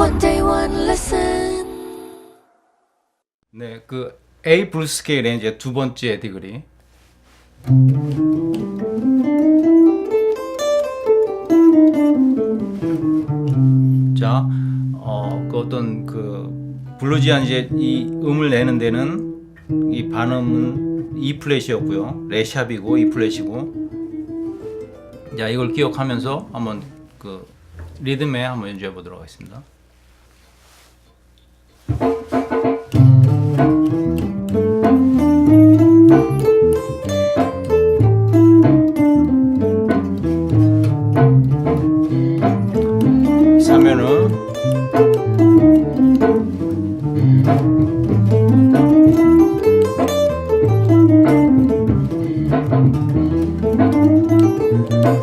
One day, one lesson. 네, 그 A 블루스 스케일의 이제 두 번째 디그리. 자, 어, 그 어떤 그 블루지한 이제 이 음을 내는 데는 이 반음은 E 플랫이었고요, 레샵이고 E 플랫이고. 자, 이걸 기억하면서 한번 그 리듬에 한번 연주해 보도록 하겠습니다.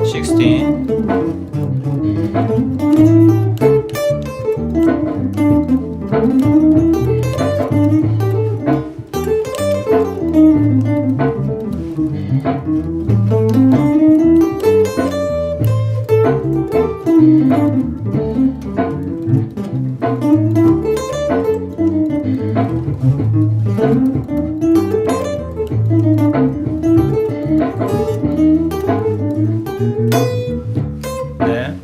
16 네.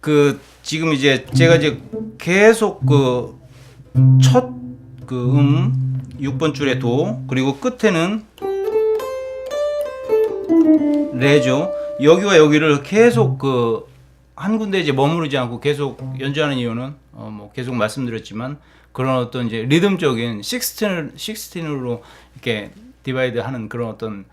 그 지금 이제 제가 이제 계속 그 첫 그음 6번 줄에 도 그리고 끝에는 레죠. 여기와 여기를 계속 그 한 군데 이제 머무르지 않고 계속 연주하는 이유는 어 뭐 계속 말씀드렸지만 그런 어떤 이제 리듬적인 식스틴으로 이렇게 디바이드 하는 그런 어떤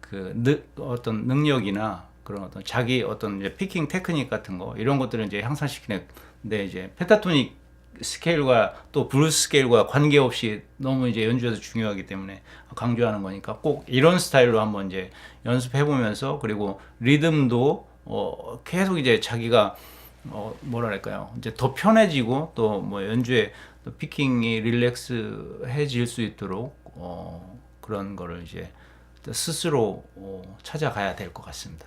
그 느, 어떤 능력이나 그런 어떤 자기 어떤 이제 피킹 테크닉 같은 거 이런 것들을 이제 향상시키는 데 이제 펜타토닉 스케일과 또 블루스 스케일과 관계없이 너무 이제 연주에서 중요하기 때문에 강조하는 거니까 꼭 이런 스타일로 한번 이제 연습해 보면서 그리고 리듬도 어 계속 이제 자기가 어 뭐랄까요 이제 더 편해지고 또 뭐 연주에 또 피킹이 릴렉스해질 수 있도록 어 그런 거를 이제 스스로 어 찾아가야 될 것 같습니다.